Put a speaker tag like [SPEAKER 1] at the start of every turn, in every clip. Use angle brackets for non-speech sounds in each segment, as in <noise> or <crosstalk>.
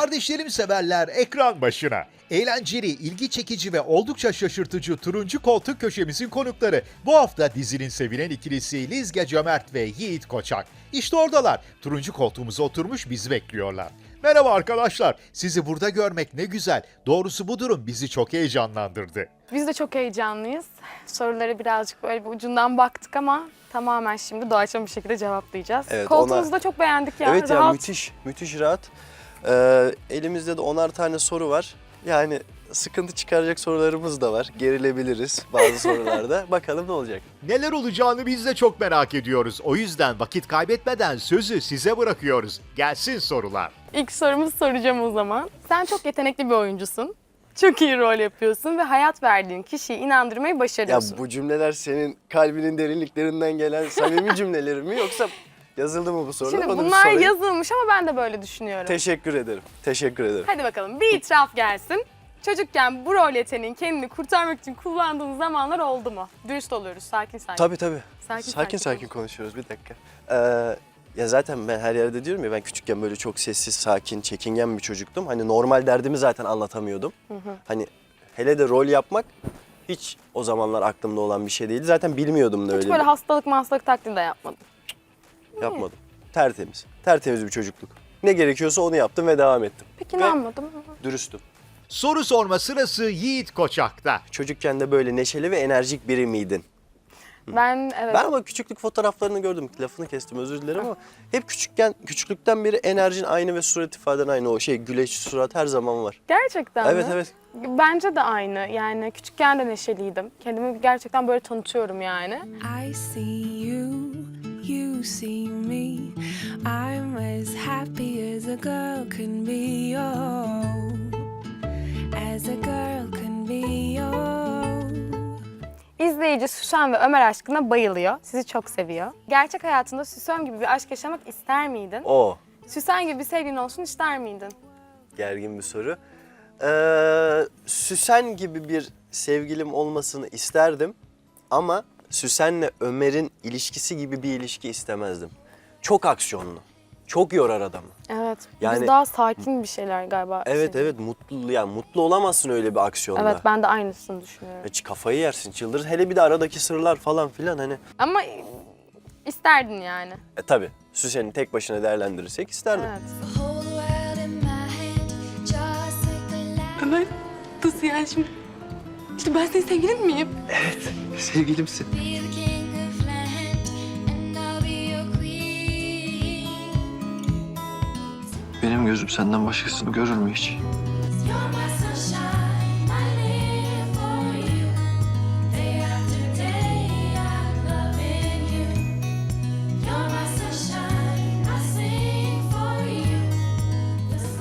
[SPEAKER 1] Kardeşlerim severler ekran başına. Eğlenceli, ilgi çekici ve oldukça şaşırtıcı turuncu koltuk köşemizin konukları. Bu hafta dizinin sevilen ikilisi Lizge Cömert ve Yiğit Koçak. İşte oradalar. Turuncu koltuğumuza oturmuş bizi bekliyorlar. Merhaba arkadaşlar. Sizi burada görmek ne güzel. Doğrusu bu durum bizi çok heyecanlandırdı.
[SPEAKER 2] Biz de çok heyecanlıyız. Soruları birazcık böyle bir ucundan baktık ama tamamen şimdi doğaçlama bir şekilde cevaplayacağız.
[SPEAKER 3] Evet,
[SPEAKER 2] Koltuğumuzu
[SPEAKER 3] ona-
[SPEAKER 2] da çok beğendik ya.
[SPEAKER 3] evet ya
[SPEAKER 2] rahat.
[SPEAKER 3] müthiş, müthiş rahat. Ee, elimizde de onar tane soru var. Yani sıkıntı çıkaracak sorularımız da var. Gerilebiliriz bazı sorularda. <laughs> Bakalım ne olacak.
[SPEAKER 1] Neler olacağını biz de çok merak ediyoruz. O yüzden vakit kaybetmeden sözü size bırakıyoruz. Gelsin sorular.
[SPEAKER 2] İlk sorumuzu soracağım o zaman. Sen çok yetenekli bir oyuncusun. Çok iyi rol yapıyorsun ve hayat verdiğin kişiyi inandırmayı
[SPEAKER 3] Ya
[SPEAKER 2] başarıyorsun.
[SPEAKER 3] bu cümleler senin kalbinin derinliklerinden gelen samimi cümleleri mi yoksa yazıldı mı bu sorular?
[SPEAKER 2] Şimdi
[SPEAKER 3] Onu
[SPEAKER 2] bunlar
[SPEAKER 3] sorayım.
[SPEAKER 2] yazılmış ama ben de böyle düşünüyorum.
[SPEAKER 3] Teşekkür ederim. Teşekkür ederim.
[SPEAKER 2] Hadi bakalım bir itiraf gelsin. Çocukken bu rol yeteneğin kendini kurtarmak için kullandığın zamanlar oldu mu? Dürüst oluyoruz, sakin sakin.
[SPEAKER 3] Tabii tabii.
[SPEAKER 2] Sakin
[SPEAKER 3] Sakin sakin,
[SPEAKER 2] sakin
[SPEAKER 3] konuşuyoruz bir dakika. Ee, ya zaten ben her yerde diyorum ya ben küçükken böyle çok sessiz, sakin, çekingen bir çocuktum. Hani normal derdimi zaten anlatamıyordum. Hani hele de rol yapmak hiç o zamanlar aklımda olan bir şey değildi. Zaten bilmiyordum da
[SPEAKER 2] Hiç
[SPEAKER 3] öyle.
[SPEAKER 2] böyle
[SPEAKER 3] bir-
[SPEAKER 2] hastalık hastalık taklidi de yapmadım.
[SPEAKER 3] Yapmadım. Tertemiz. Tertemiz bir çocukluk. Ne gerekiyorsa onu yaptım ve devam ettim.
[SPEAKER 2] Peki
[SPEAKER 3] Ve
[SPEAKER 2] ne anladım?
[SPEAKER 3] Dürüstüm.
[SPEAKER 1] Soru sorma sırası Yiğit Koçak'ta.
[SPEAKER 3] Çocukken de böyle neşeli ve enerjik biri miydin?
[SPEAKER 2] Ben evet.
[SPEAKER 3] Ben ama küçüklük fotoğraflarını gördüm. Lafını kestim özür dilerim ama hep küçükken, küçüklükten beri enerjin aynı ve surat ifaden aynı. O şey güleç surat her zaman var.
[SPEAKER 2] Gerçekten
[SPEAKER 3] Evet
[SPEAKER 2] mi?
[SPEAKER 3] evet.
[SPEAKER 2] Bence de aynı. Yani küçükken de neşeliydim. Kendimi gerçekten böyle tanıtıyorum yani.
[SPEAKER 4] I see you, you see me. I'm as happy as a girl can be. Oh, as a girl can be. Oh.
[SPEAKER 2] İzleyici Süsen ve Ömer aşkına bayılıyor. Sizi çok seviyor. Gerçek hayatında Süsen gibi bir aşk yaşamak ister miydin?
[SPEAKER 3] O
[SPEAKER 2] Süsen gibi bir sevgilin olsun ister miydin?
[SPEAKER 3] gergin bir soru. Ee, Süsen gibi bir sevgilim olmasını isterdim ama Süsen'le Ömer'in ilişkisi gibi bir ilişki istemezdim. Çok aksiyonlu. Çok yorar adamı.
[SPEAKER 2] Evet.
[SPEAKER 3] Yani-
[SPEAKER 2] Biz daha sakin bir şeyler galiba.
[SPEAKER 3] Evet
[SPEAKER 2] seviyoruz.
[SPEAKER 3] evet mutlu yani mutlu olamazsın öyle bir aksiyonda.
[SPEAKER 2] Evet ben de aynısını düşünüyorum.
[SPEAKER 3] Hiç kafayı yersin çıldırır. Hele bir de aradaki sırlar falan filan hani.
[SPEAKER 2] Ama isterdin yani.
[SPEAKER 3] E tabi Süsen'i tek başına değerlendirirsek isterdim.
[SPEAKER 2] Evet.
[SPEAKER 5] Ömer, nasıl yani şimdi? İşte ben senin sevgilin miyim?
[SPEAKER 3] Sevgilimsin.
[SPEAKER 6] Benim gözüm senden başkasını görür mü hiç?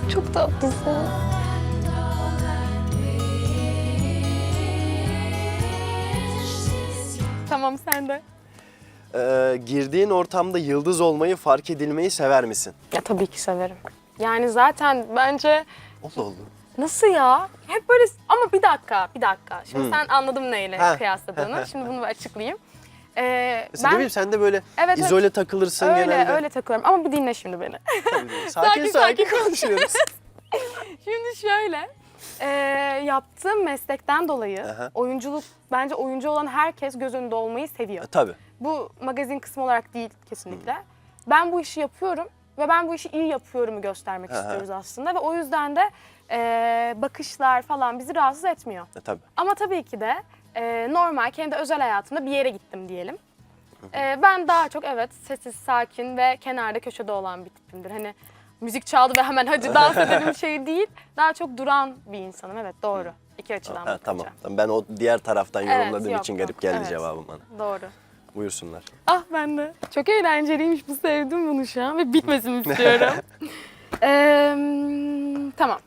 [SPEAKER 7] You're my
[SPEAKER 2] Tamam sen de.
[SPEAKER 3] Ee, girdiğin ortamda yıldız olmayı, fark edilmeyi sever misin?
[SPEAKER 2] Ya tabii ki severim. Yani zaten bence
[SPEAKER 3] Allah Allah.
[SPEAKER 2] nasıl ya? Hep böyle ama bir dakika, bir dakika. Şimdi sen anladım neyle
[SPEAKER 3] Ha.
[SPEAKER 2] kıyasladığını. <laughs> Şimdi bunu bir açıklayayım. Ee,
[SPEAKER 3] Mesela ne bileyim sen de böyle
[SPEAKER 2] Evet, evet.
[SPEAKER 3] izole takılırsın
[SPEAKER 2] öyle
[SPEAKER 3] genelde.
[SPEAKER 2] öyle takılıyorum ama bir dinle şimdi beni.
[SPEAKER 3] Tabii, <laughs> Sakin,
[SPEAKER 2] sakin,
[SPEAKER 3] sakin konuşuyoruz. <laughs>
[SPEAKER 2] Şimdi şöyle, e, yaptığım meslekten dolayı
[SPEAKER 3] Aha.
[SPEAKER 2] oyunculuk, bence oyuncu olan herkes göz önünde olmayı seviyor.
[SPEAKER 3] E, tabii.
[SPEAKER 2] Bu magazin kısmı olarak değil kesinlikle. Ben bu işi yapıyorum ve ben bu işi iyi yapıyorumu göstermek
[SPEAKER 3] Aha.
[SPEAKER 2] istiyoruz aslında ve o yüzden de e, bakışlar falan bizi rahatsız etmiyor.
[SPEAKER 3] E, tabii.
[SPEAKER 2] Ama tabii ki de e, normal kendi özel hayatımda bir yere gittim diyelim. E, ben daha çok evet sessiz, sakin ve kenarda köşede olan bir tipimdir. Hani müzik çaldı ve hemen hadi dans <laughs> edelim şey değil. Daha çok duran bir insanım. Evet doğru. İki açıdan
[SPEAKER 3] Ha,
[SPEAKER 2] bakınca.
[SPEAKER 3] tamam. tamam. Ben o diğer taraftan
[SPEAKER 2] Evet,
[SPEAKER 3] yorumladığım
[SPEAKER 2] yok,
[SPEAKER 3] için
[SPEAKER 2] yok.
[SPEAKER 3] garip geldi
[SPEAKER 2] Evet.
[SPEAKER 3] cevabım bana.
[SPEAKER 2] Doğru.
[SPEAKER 3] Buyursunlar.
[SPEAKER 2] Ah ben de. Çok eğlenceliymiş bu sevdim bunu şu an ve bitmesini istiyorum. <laughs> Eee, tamam.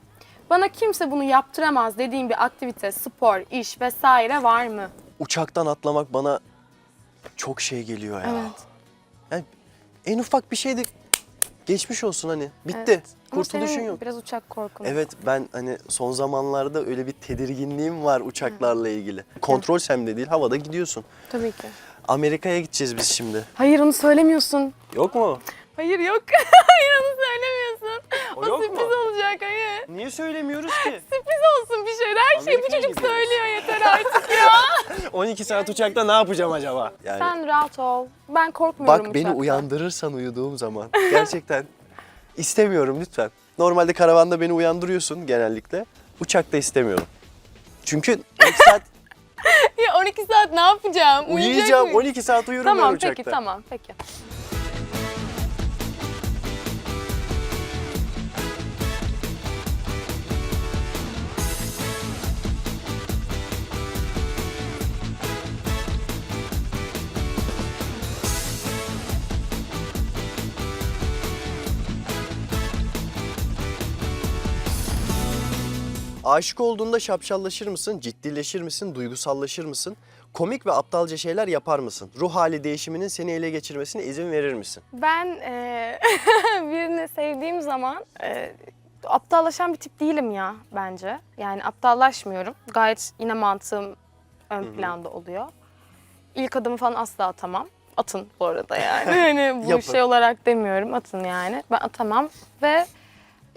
[SPEAKER 2] Bana kimse bunu yaptıramaz dediğim bir aktivite, spor, iş vesaire var mı?
[SPEAKER 3] Uçaktan atlamak bana çok şey geliyor ya.
[SPEAKER 2] Evet.
[SPEAKER 3] Yani en ufak bir şeydi. Geçmiş olsun hani. Bitti.
[SPEAKER 2] Evet. Ama
[SPEAKER 3] Kurtuluşun
[SPEAKER 2] senin
[SPEAKER 3] yok.
[SPEAKER 2] biraz uçak korkun.
[SPEAKER 3] Evet ben hani son zamanlarda öyle bir tedirginliğim var uçaklarla ilgili. Kontrol sende değil havada gidiyorsun.
[SPEAKER 2] Tabii ki.
[SPEAKER 3] Amerika'ya gideceğiz biz şimdi.
[SPEAKER 2] Hayır onu söylemiyorsun.
[SPEAKER 3] Yok mu?
[SPEAKER 2] Hayır yok. <laughs> hayır onu söylemiyorsun.
[SPEAKER 3] O
[SPEAKER 2] O,
[SPEAKER 3] yok
[SPEAKER 2] sürpriz
[SPEAKER 3] mu?
[SPEAKER 2] olacak hayır.
[SPEAKER 3] Niye söylemiyoruz ki? <laughs>
[SPEAKER 2] olsun bir şeyler. Her şeyi bu çocuk
[SPEAKER 3] gidiyoruz.
[SPEAKER 2] söylüyor yeter <laughs> artık ya.
[SPEAKER 3] 12 saat uçakta ne yapacağım acaba? Yani
[SPEAKER 2] Sen rahat ol. Ben korkmuyorum
[SPEAKER 3] bak beni
[SPEAKER 2] uçakta.
[SPEAKER 3] uyandırırsan uyuduğum zaman gerçekten istemiyorum lütfen. Normalde karavanda beni uyandırıyorsun genellikle. Uçakta istemiyorum. Çünkü 12 saat
[SPEAKER 2] Ya 12 saat ne yapacağım? Uyuyacak
[SPEAKER 3] uyuyacağım.
[SPEAKER 2] mıyım?
[SPEAKER 3] 12 saat uyurum ben
[SPEAKER 2] Tamam
[SPEAKER 3] uçakta.
[SPEAKER 2] peki tamam peki.
[SPEAKER 3] Aşık olduğunda şapşallaşır mısın? Ciddileşir misin? Duygusallaşır mısın? Komik ve aptalca şeyler yapar mısın? Ruh hali değişiminin seni ele geçirmesine izin verir misin?
[SPEAKER 2] Ben eee <laughs> birini sevdiğim zaman eee, aptallaşan bir tip değilim ya bence. Yani aptallaşmıyorum. Gayet yine mantığım ön planda oluyor. İlk adımı falan asla atamam. Atın bu arada yani. <laughs> Hani bu
[SPEAKER 3] Yapın.
[SPEAKER 2] şey olarak demiyorum. Atın yani. Ben atamam ve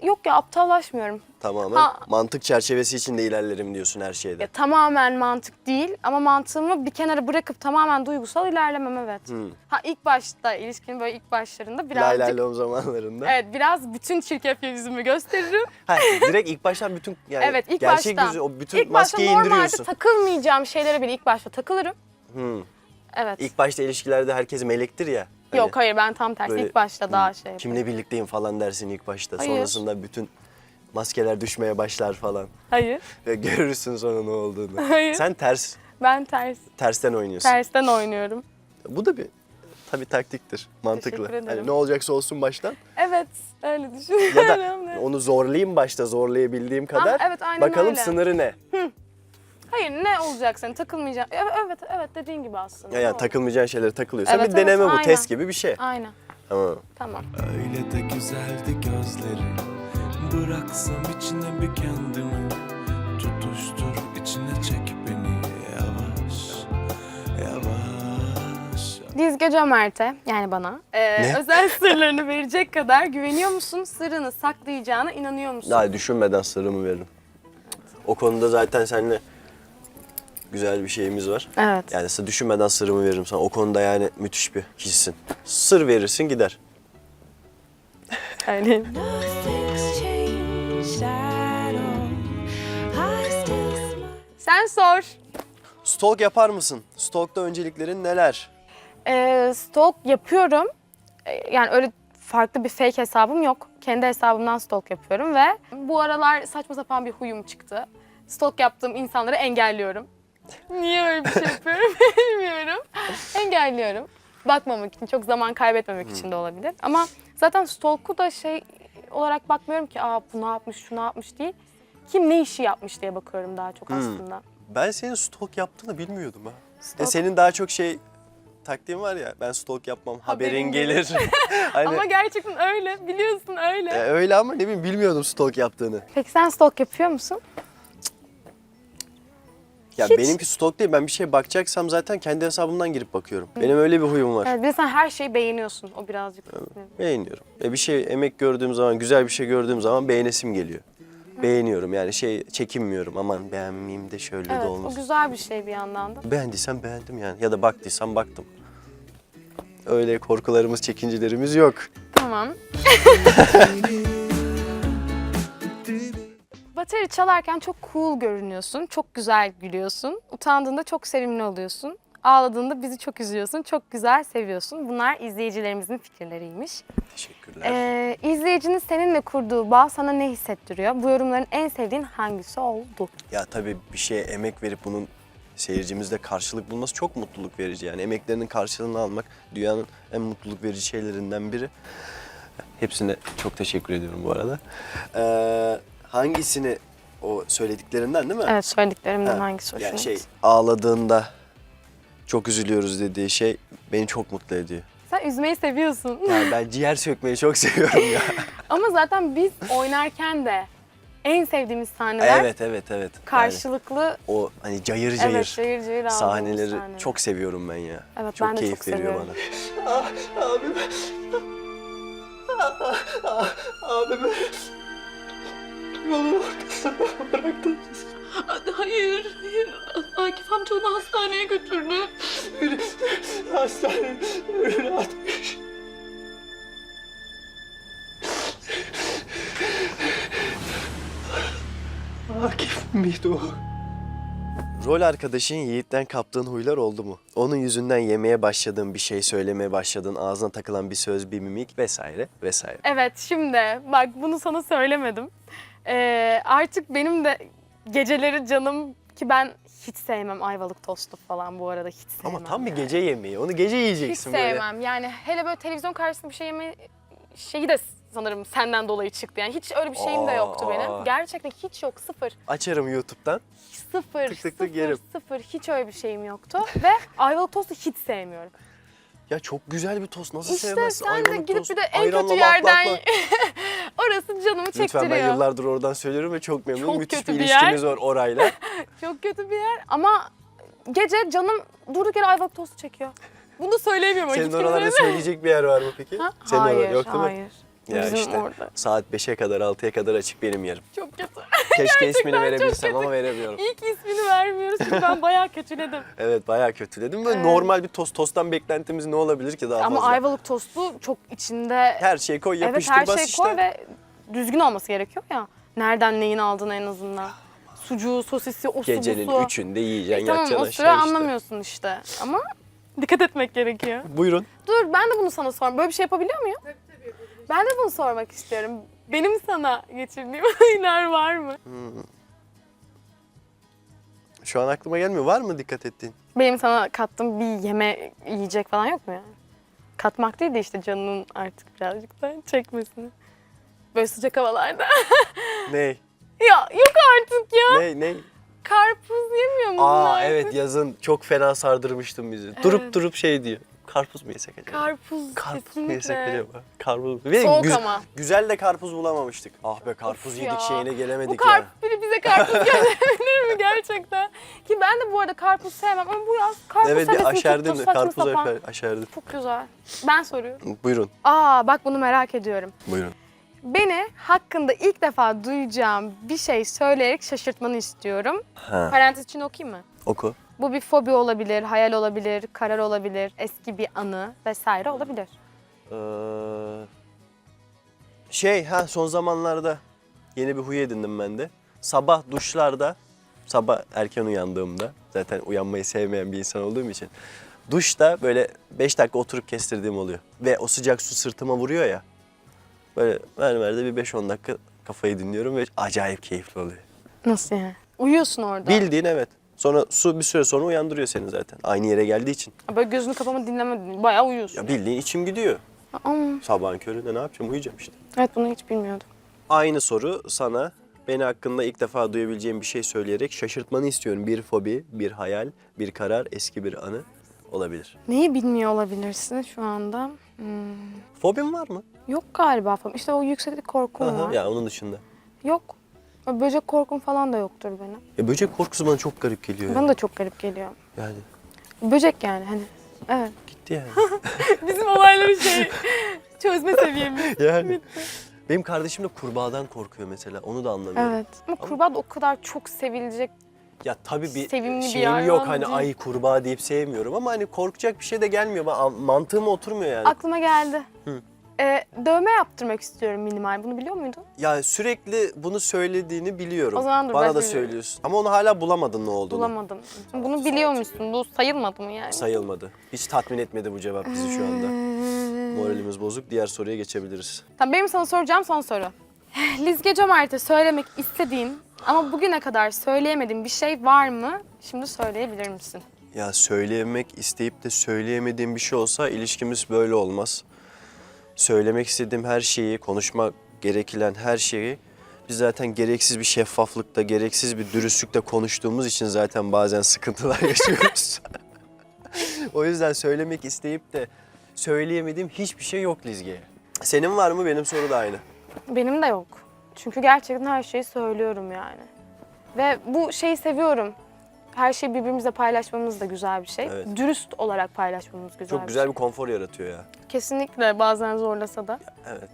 [SPEAKER 2] yok ya aptallaşmıyorum.
[SPEAKER 3] Tamamen
[SPEAKER 2] Ha.
[SPEAKER 3] mantık çerçevesi içinde ilerlerim diyorsun her şeyde.
[SPEAKER 2] Ya, tamamen mantık değil ama mantığımı bir kenara bırakıp tamamen duygusal ilerlemem evet.
[SPEAKER 3] Hmm.
[SPEAKER 2] Ha ilk başta ilişkinin böyle ilk başlarında
[SPEAKER 3] Lay
[SPEAKER 2] birazcık
[SPEAKER 3] lay lom zamanlarında.
[SPEAKER 2] Evet biraz bütün çirkef yüzümü gösteririm. <laughs>
[SPEAKER 3] Ha, direkt ilk baştan bütün yani
[SPEAKER 2] evet ilk
[SPEAKER 3] gerçek
[SPEAKER 2] başta.
[SPEAKER 3] yüzü o bütün
[SPEAKER 2] ilk başta
[SPEAKER 3] maskeyi
[SPEAKER 2] normalde
[SPEAKER 3] indiriyorsun.
[SPEAKER 2] takılmayacağım şeylere bile ilk başta takılırım.
[SPEAKER 3] Hmm.
[SPEAKER 2] Evet.
[SPEAKER 3] İlk başta ilişkilerde herkes melektir ya. Hani
[SPEAKER 2] Yok hayır ben tam tersi
[SPEAKER 3] böyle,
[SPEAKER 2] ilk başta daha şey.
[SPEAKER 3] Kimle birlikteyim falan dersin ilk başta.
[SPEAKER 2] Hayır.
[SPEAKER 3] Sonrasında bütün maskeler düşmeye başlar falan.
[SPEAKER 2] Hayır.
[SPEAKER 3] Ve görürsün sonra ne olduğunu.
[SPEAKER 2] Hayır.
[SPEAKER 3] Sen ters,
[SPEAKER 2] Ben ters.
[SPEAKER 3] tersten oynuyorsun.
[SPEAKER 2] Tersten oynuyorum.
[SPEAKER 3] Bu da bir tabii taktiktir. Mantıklı.
[SPEAKER 2] Teşekkür ederim.
[SPEAKER 3] Hani ne olacaksa olsun baştan.
[SPEAKER 2] Evet öyle düşünüyorum.
[SPEAKER 3] Ya da onu zorlayayım başta zorlayabildiğim kadar.
[SPEAKER 2] Ah, evet, aynen
[SPEAKER 3] Bakalım
[SPEAKER 2] öyle.
[SPEAKER 3] sınırı ne?
[SPEAKER 2] Hayır ne olacak senin takılmayacağım. Evet evet, dediğin gibi aslında.
[SPEAKER 3] Ya yani
[SPEAKER 2] Doğru.
[SPEAKER 3] takılmayacağın şeylere takılıyorsan
[SPEAKER 2] Evet,
[SPEAKER 3] bir deneme
[SPEAKER 2] evet,
[SPEAKER 3] bu.
[SPEAKER 2] aynen.
[SPEAKER 3] Test gibi bir şey.
[SPEAKER 2] Aynen.
[SPEAKER 3] Tamam.
[SPEAKER 2] Tamam.
[SPEAKER 8] Öyle de güzeldi gözleri Bıraksam içine bir kendimi Tutuştur içine çek beni Yavaş Yavaş
[SPEAKER 2] Dizge Cömert'e yani bana e,
[SPEAKER 3] Ne?
[SPEAKER 2] özel sırlarını verecek kadar güveniyor musun? Sırrını saklayacağına inanıyor musun?
[SPEAKER 3] Daha düşünmeden sırrımı veririm. O konuda zaten seninle güzel bir şeyimiz var.
[SPEAKER 2] Evet.
[SPEAKER 3] Yani size düşünmeden sırrımı veririm sana. O konuda yani müthiş bir kişisin. Sır verirsin gider.
[SPEAKER 2] Öyle. <laughs> Sen sor.
[SPEAKER 3] Stalk yapar mısın? Stalk'ta önceliklerin neler?
[SPEAKER 2] E, stalk yapıyorum. E, yani öyle farklı bir fake hesabım yok. Kendi hesabımdan stalk yapıyorum ve bu aralar saçma sapan bir huyum çıktı. Stalk yaptığım insanları engelliyorum. Niye öyle bir şey yapıyorum <laughs> bilmiyorum. Engelliyorum. Bakmamak için, çok zaman kaybetmemek için de olabilir. Ama zaten stalk'u da şey olarak bakmıyorum ki Aa, bu ne yapmış, şu ne yapmış değil. Kim ne işi yapmış diye bakıyorum daha çok aslında.
[SPEAKER 3] Ben senin stalk yaptığını bilmiyordum ha.
[SPEAKER 2] Stalk-
[SPEAKER 3] Ya senin daha çok şey taktiğin var ya ben stalk yapmam haberin,
[SPEAKER 2] Haberin
[SPEAKER 3] gelir. <laughs> <laughs> hani,
[SPEAKER 2] Ama gerçekten öyle, biliyorsun öyle.
[SPEAKER 3] e, öyle ama ne bileyim bilmiyordum stalk yaptığını.
[SPEAKER 2] Peki sen stalk yapıyor musun?
[SPEAKER 3] Ya
[SPEAKER 2] Hiç.
[SPEAKER 3] benimki stalk değil ben bir şey bakacaksam zaten kendi hesabımdan girip bakıyorum. Benim öyle bir huyum var.
[SPEAKER 2] Evet, bir de sen her şeyi beğeniyorsun. O birazcık.
[SPEAKER 3] Beğeniyorum. E bir şey emek gördüğüm zaman, güzel bir şey gördüğüm zaman beğenesim geliyor. Beğeniyorum yani şey çekinmiyorum aman beğenmeyeyim de şöyle de
[SPEAKER 2] Evet,
[SPEAKER 3] olmaz.
[SPEAKER 2] o güzel bir şey bir yandan da.
[SPEAKER 3] Beğendiysem beğendim yani ya da baktıysam baktım. Öyle korkularımız, çekincelerimiz yok.
[SPEAKER 2] Tamam. <laughs> Bateri çalarken çok cool görünüyorsun, çok güzel gülüyorsun. Utandığında çok sevimli oluyorsun. Ağladığında bizi çok üzüyorsun, çok güzel seviyorsun. Bunlar izleyicilerimizin fikirleriymiş.
[SPEAKER 3] Teşekkürler.
[SPEAKER 2] Ee, izleyicinin seninle kurduğu bağ sana ne hissettiriyor? Bu yorumların en sevdiğin hangisi oldu?
[SPEAKER 3] Ya tabii bir şeye emek verip bunun seyircimizde karşılık bulması çok mutluluk verici. Yani emeklerinin karşılığını almak dünyanın en mutluluk verici şeylerinden biri. Hepsine çok teşekkür ediyorum bu arada. Ee, hangisini o söylediklerinden değil mi?
[SPEAKER 2] Evet söylediklerimden
[SPEAKER 3] Ha,
[SPEAKER 2] hangisi hoşuna
[SPEAKER 3] Yani şey
[SPEAKER 2] gitti?
[SPEAKER 3] ağladığında çok üzülüyoruz dediği şey beni çok mutlu ediyor.
[SPEAKER 2] Sen üzmeyi seviyorsun.
[SPEAKER 3] Yani <laughs> ben ciğer sökmeyi çok seviyorum ya. <laughs>
[SPEAKER 2] Ama zaten biz oynarken de en sevdiğimiz sahneler
[SPEAKER 3] evet evet evet. Yani
[SPEAKER 2] karşılıklı
[SPEAKER 3] o hani cayır cayır,
[SPEAKER 2] evet cayır cayır
[SPEAKER 3] sahneleri
[SPEAKER 2] sahneler.
[SPEAKER 3] çok seviyorum ben ya.
[SPEAKER 2] Evet,
[SPEAKER 3] çok
[SPEAKER 2] ben de
[SPEAKER 3] keyif
[SPEAKER 2] çok
[SPEAKER 3] veriyor
[SPEAKER 2] seviyorum.
[SPEAKER 3] bana. abim. abim.
[SPEAKER 5] Yolun ortasında bıraktın. Hayır, hayır. Akif amca onu hastaneye götürdü. Hastane önüne atmış. Akif miydi o?
[SPEAKER 3] Rol arkadaşın Yiğit'ten kaptığın huylar oldu mu? Onun yüzünden yemeye başladığın bir şey söylemeye başladığın, ağzına takılan bir söz, bir mimik vesaire vesaire.
[SPEAKER 2] Evet şimdi bak bunu sana söylemedim. Ee, artık benim de geceleri canım ki ben hiç sevmem ayvalık tostu falan bu arada hiç sevmem.
[SPEAKER 3] Ama tam bir
[SPEAKER 2] yani.
[SPEAKER 3] gece yemeği. Onu gece
[SPEAKER 2] Hiç
[SPEAKER 3] yiyeceksin böyle.
[SPEAKER 2] sevmem yani hele böyle televizyon karşısında bir şey yeme şeyi de sanırım senden dolayı çıktı yani hiç öyle bir şeyim de yoktu
[SPEAKER 3] Aa.
[SPEAKER 2] benim. Gerçekten hiç yok sıfır.
[SPEAKER 3] Açarım YouTube'dan.
[SPEAKER 2] Sıfır,
[SPEAKER 3] Tık tık tık
[SPEAKER 2] sıfır,
[SPEAKER 3] yerim.
[SPEAKER 2] sıfır. Hiç öyle bir şeyim yoktu. Ve ayvalık tostu hiç sevmiyorum.
[SPEAKER 3] Ya çok güzel bir tost. Nasıl
[SPEAKER 2] İşte
[SPEAKER 3] sevmezsin
[SPEAKER 2] sen de gidip
[SPEAKER 3] tost?
[SPEAKER 2] bir de en kötü yerden <laughs> çektiriyor.
[SPEAKER 3] Lütfen ben yıllardır oradan söylüyorum ve çok memnunum.
[SPEAKER 2] Çok
[SPEAKER 3] Müthiş
[SPEAKER 2] kötü
[SPEAKER 3] bir
[SPEAKER 2] bir
[SPEAKER 3] ilişkimiz var orayla. <laughs>
[SPEAKER 2] Çok kötü bir yer ama gece canım durduk yere ayvalık tostu çekiyor. Bunu da söyleyemiyorum. ama
[SPEAKER 3] Senin oralarda söyleyecek bir yer var mı peki?
[SPEAKER 2] Ha?
[SPEAKER 3] Senin
[SPEAKER 2] hayır,
[SPEAKER 3] orada yok değil mi?
[SPEAKER 2] hayır.
[SPEAKER 3] Ya
[SPEAKER 2] Bizim
[SPEAKER 3] işte
[SPEAKER 2] orada.
[SPEAKER 3] saat 5'e kadar 6'ya kadar açık benim yerim.
[SPEAKER 2] Çok kötü.
[SPEAKER 3] Keşke <laughs> ismini
[SPEAKER 2] çok
[SPEAKER 3] verebilsem ama veremiyorum.
[SPEAKER 2] İyi ki ismini vermiyoruz çünkü ben bayağı kötüledim. <laughs>
[SPEAKER 3] Evet bayağı kötüledim. Böyle
[SPEAKER 2] Evet.
[SPEAKER 3] normal bir tost. Tosttan beklentimiz ne olabilir ki daha
[SPEAKER 2] Ama
[SPEAKER 3] fazla?
[SPEAKER 2] ayvalık tostu çok içinde
[SPEAKER 3] Her şeyi koy
[SPEAKER 2] evet
[SPEAKER 3] yapıştır
[SPEAKER 2] her
[SPEAKER 3] bas
[SPEAKER 2] şey
[SPEAKER 3] işte.
[SPEAKER 2] koy ve düzgün olması gerekiyor ya. Nereden neyin aldığını en azından. Sucuğu, sosisi, o su, bu
[SPEAKER 3] Gecenin
[SPEAKER 2] su.
[SPEAKER 3] üçünde yiyeceksin
[SPEAKER 2] E, tamam
[SPEAKER 3] yatacaksın
[SPEAKER 2] o
[SPEAKER 3] aşağı
[SPEAKER 2] süre
[SPEAKER 3] işte.
[SPEAKER 2] anlamıyorsun işte. Ama dikkat etmek gerekiyor.
[SPEAKER 3] Buyurun.
[SPEAKER 2] Dur ben de bunu sana sorayım. Böyle bir şey yapabiliyor muyum? Ben de bunu sormak istiyorum. Benim sana geçirdiğim <laughs> huylar var mı?
[SPEAKER 3] Şu an aklıma gelmiyor. Var mı dikkat ettiğin?
[SPEAKER 2] Benim sana kattığım bir yeme yiyecek falan yok mu yani? Katmak değil de işte canının artık birazcık da çekmesini. Böyle sıcak havalarda. <laughs>
[SPEAKER 3] Ney?
[SPEAKER 2] ya yok artık ya.
[SPEAKER 3] Ney? Ney?
[SPEAKER 2] Karpuz yemiyor musun
[SPEAKER 3] Aa
[SPEAKER 2] artık?
[SPEAKER 3] evet yazın çok fena sardırmıştın bizi. Durup durup şey diyor. Karpuz mu yesek acaba?
[SPEAKER 2] Karpuz,
[SPEAKER 3] Karpuz mu
[SPEAKER 2] kesinlikle.
[SPEAKER 3] yesek acaba? Karpuz. Ve
[SPEAKER 2] Soğuk
[SPEAKER 3] güz-
[SPEAKER 2] ama.
[SPEAKER 3] Güzel de karpuz bulamamıştık. Ah be karpuz
[SPEAKER 2] Of
[SPEAKER 3] yedik
[SPEAKER 2] ya.
[SPEAKER 3] şeyine
[SPEAKER 2] Bu
[SPEAKER 3] gelemedik ya.
[SPEAKER 2] biri bize karpuz <laughs> gönderebilir mi gerçekten? Ki ben de bu arada karpuz sevmem ama bu yaz karpuz
[SPEAKER 3] Evet bir
[SPEAKER 2] hevesim
[SPEAKER 3] aşerdim
[SPEAKER 2] tuttu
[SPEAKER 3] de
[SPEAKER 2] saçma
[SPEAKER 3] karpuz
[SPEAKER 2] sapan.
[SPEAKER 3] aşer- aşerdim.
[SPEAKER 2] Çok güzel. Ben soruyorum.
[SPEAKER 3] Buyurun.
[SPEAKER 2] Aa bak bunu merak ediyorum.
[SPEAKER 3] Buyurun.
[SPEAKER 2] Beni hakkında ilk defa duyacağım bir şey söyleyerek şaşırtmanı istiyorum.
[SPEAKER 3] Ha.
[SPEAKER 2] Parantez için okuyayım mı?
[SPEAKER 3] Oku.
[SPEAKER 2] Bu bir fobi olabilir, hayal olabilir, karar olabilir, eski bir anı vesaire olabilir.
[SPEAKER 3] Ee, şey ha son zamanlarda yeni bir huy edindim ben de. Sabah duşlarda, sabah erken uyandığımda zaten uyanmayı sevmeyen bir insan olduğum için duşta böyle 5 dakika oturup kestirdiğim oluyor. Ve o sıcak su sırtıma vuruyor ya. Böyle mermerde bir 5-10 dakika kafayı dinliyorum ve acayip keyifli oluyor.
[SPEAKER 2] Nasıl yani? Uyuyorsun orada.
[SPEAKER 3] Bildiğin evet. Sonra su bir süre sonra uyandırıyor seni zaten. Aynı yere geldiği için.
[SPEAKER 2] Böyle gözünü kapama dinleme, bayağı uyuyorsun.
[SPEAKER 3] Ya bildiğin içim gidiyor.
[SPEAKER 2] Aa,
[SPEAKER 3] Sabahın köründe ne yapacağım? Uyuyacağım işte.
[SPEAKER 2] evet bunu hiç bilmiyordum.
[SPEAKER 3] Aynı soru sana beni hakkında ilk defa duyabileceğim bir şey söyleyerek şaşırtmanı istiyorum. Bir fobi, bir hayal, bir karar, eski bir anı olabilir.
[SPEAKER 2] Neyi bilmiyor olabilirsin şu anda? Hmm,
[SPEAKER 3] Fobin var mı?
[SPEAKER 2] Yok galiba falan. İşte o yükseklik korkum
[SPEAKER 3] Aha,
[SPEAKER 2] var.
[SPEAKER 3] ya onun dışında.
[SPEAKER 2] Yok. Böcek korkum falan da yoktur benim.
[SPEAKER 3] Ya böcek korkusu bana çok garip geliyor.
[SPEAKER 2] Bana da çok garip geliyor.
[SPEAKER 3] Yani
[SPEAKER 2] Böcek yani hani. Evet.
[SPEAKER 3] gitti yani. <laughs>
[SPEAKER 2] Bizim olayları şey çözme seviyemiz. <laughs>
[SPEAKER 3] yani. Benim kardeşim de kurbağadan korkuyor mesela. Onu da anlamıyorum.
[SPEAKER 2] Evet. Ama kurbağa da o kadar çok sevilecek.
[SPEAKER 3] Ya tabii bir
[SPEAKER 2] Sevimli bir
[SPEAKER 3] şeyim
[SPEAKER 2] hayvan
[SPEAKER 3] yok hani
[SPEAKER 2] değil.
[SPEAKER 3] ay kurbağa deyip sevmiyorum ama hani korkacak bir şey de gelmiyor. Bana mantığıma oturmuyor yani.
[SPEAKER 2] Aklıma geldi.
[SPEAKER 3] Hı.
[SPEAKER 2] Ee, dövme yaptırmak istiyorum minimal. Bunu biliyor muydun?
[SPEAKER 3] Ya sürekli bunu söylediğini biliyorum.
[SPEAKER 2] O zaman dur,
[SPEAKER 3] Bana
[SPEAKER 2] ben
[SPEAKER 3] da
[SPEAKER 2] söyleyeyim.
[SPEAKER 3] söylüyorsun. Ama onu hala bulamadın ne olduğunu.
[SPEAKER 2] Bulamadım. Bunu biliyor musun? Bu sayılmadı mı yani?
[SPEAKER 3] Sayılmadı. Hiç tatmin etmedi bu cevap bizi şu anda. <laughs> Moralimiz bozuk. Diğer soruya geçebiliriz.
[SPEAKER 2] Tamam benim sana soracağım son soru. <laughs> Lizge Cömert'e söylemek istediğin ama bugüne kadar söyleyemediğin bir şey var mı? Şimdi söyleyebilir misin?
[SPEAKER 3] Ya söyleyemek isteyip de söyleyemediğim bir şey olsa ilişkimiz böyle olmaz. Söylemek istediğim her şeyi, konuşmak gerekilen her şeyi biz zaten gereksiz bir şeffaflıkta, gereksiz bir dürüstlükte konuştuğumuz için zaten bazen sıkıntılar <laughs> yaşıyoruz. o yüzden söylemek isteyip de söyleyemediğim hiçbir şey yok Lizge'ye. Senin var mı? Benim soru da aynı.
[SPEAKER 2] Benim de yok. Çünkü gerçekten her şeyi söylüyorum yani. Ve bu şeyi seviyorum. Her şeyi birbirimizle paylaşmamız da güzel bir şey.
[SPEAKER 3] Evet.
[SPEAKER 2] Dürüst olarak paylaşmamız güzel
[SPEAKER 3] Çok
[SPEAKER 2] bir
[SPEAKER 3] güzel
[SPEAKER 2] şey.
[SPEAKER 3] bir konfor yaratıyor ya.
[SPEAKER 2] Kesinlikle bazen zorlasa da.
[SPEAKER 3] Evet.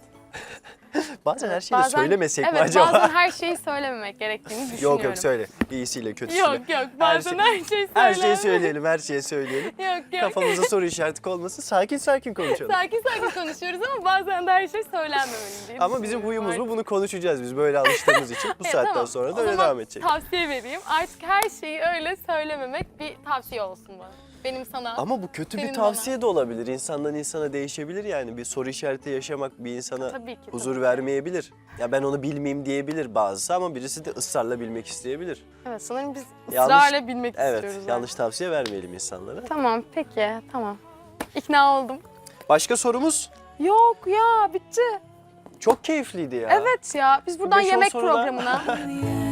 [SPEAKER 3] <laughs> Bazen her şeyi de
[SPEAKER 2] Bazen-
[SPEAKER 3] söylemesek mi
[SPEAKER 2] evet,
[SPEAKER 3] acaba?
[SPEAKER 2] bazen her şeyi söylememek gerektiğini düşünüyorum.
[SPEAKER 3] Yok yok söyle. İyisiyle kötüsüyle.
[SPEAKER 2] Yok yok bazen
[SPEAKER 3] şey-
[SPEAKER 2] her, şeyi söyle.
[SPEAKER 3] Her şeyi söyleyelim, her şeyi söyleyelim. <laughs>
[SPEAKER 2] Yok yok.
[SPEAKER 3] Kafamıza soru işareti olmasın. Sakin sakin konuşalım.
[SPEAKER 2] Sakin sakin konuşuyoruz ama bazen de her şey söylenmemeli diye
[SPEAKER 3] Ama bizim
[SPEAKER 2] düşünüyorum
[SPEAKER 3] huyumuz bu.
[SPEAKER 2] artık.
[SPEAKER 3] Bunu konuşacağız biz böyle alıştığımız için. Bu
[SPEAKER 2] Evet,
[SPEAKER 3] saatten
[SPEAKER 2] tamam.
[SPEAKER 3] sonra da
[SPEAKER 2] O
[SPEAKER 3] öyle
[SPEAKER 2] zaman
[SPEAKER 3] devam edecek.
[SPEAKER 2] Tavsiye vereyim. Artık her şeyi öyle söylememek bir tavsiye olsun bana. Benim sana.
[SPEAKER 3] Ama bu kötü bir
[SPEAKER 2] Senin
[SPEAKER 3] tavsiye de olabilir. İnsandan insana değişebilir yani. Bir soru işareti yaşamak bir insana
[SPEAKER 2] Tabii ki,
[SPEAKER 3] huzur
[SPEAKER 2] tabii.
[SPEAKER 3] vermeyebilir. Ya ben onu bilmeyeyim diyebilir bazısı ama birisi de ısrarla bilmek isteyebilir.
[SPEAKER 2] Evet sanırım biz
[SPEAKER 3] Yanlış-
[SPEAKER 2] ısrarla bilmek
[SPEAKER 3] Evet,
[SPEAKER 2] istiyoruz.
[SPEAKER 3] yanlış tavsiye vermeyelim insanlara.
[SPEAKER 2] Tamam peki tamam. İkna oldum.
[SPEAKER 3] Başka sorumuz?
[SPEAKER 2] Yok ya bitti.
[SPEAKER 3] Çok keyifliydi ya.
[SPEAKER 2] Evet ya biz buradan yemek
[SPEAKER 3] sorudan-
[SPEAKER 2] programına. <laughs>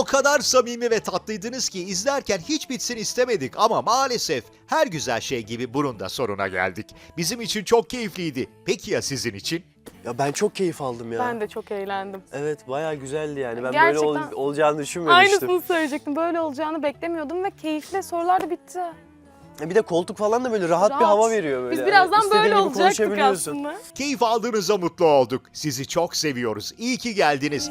[SPEAKER 1] O kadar samimi ve tatlıydınız ki izlerken hiç bitsin istemedik ama maalesef her güzel şey gibi bunun da sonuna geldik. Bizim için çok keyifliydi. Peki ya sizin için?
[SPEAKER 3] Ya ben çok keyif aldım ya.
[SPEAKER 2] ben de çok eğlendim.
[SPEAKER 3] Evet bayağı güzeldi yani. Ben
[SPEAKER 2] Gerçekten-
[SPEAKER 3] böyle ol- olacağını düşünmemiştim.
[SPEAKER 2] Aynısını söyleyecektim. Böyle olacağını beklemiyordum ve keyifli sorular da bitti.
[SPEAKER 3] Bir de koltuk falan da böyle rahat, bir
[SPEAKER 2] Rahat.
[SPEAKER 3] hava veriyor böyle.
[SPEAKER 2] Biz birazdan
[SPEAKER 3] İstediğin
[SPEAKER 2] böyle olacaktık aslında.
[SPEAKER 1] Keyif aldığınıza mutlu olduk. Sizi çok seviyoruz. İyi ki geldiniz.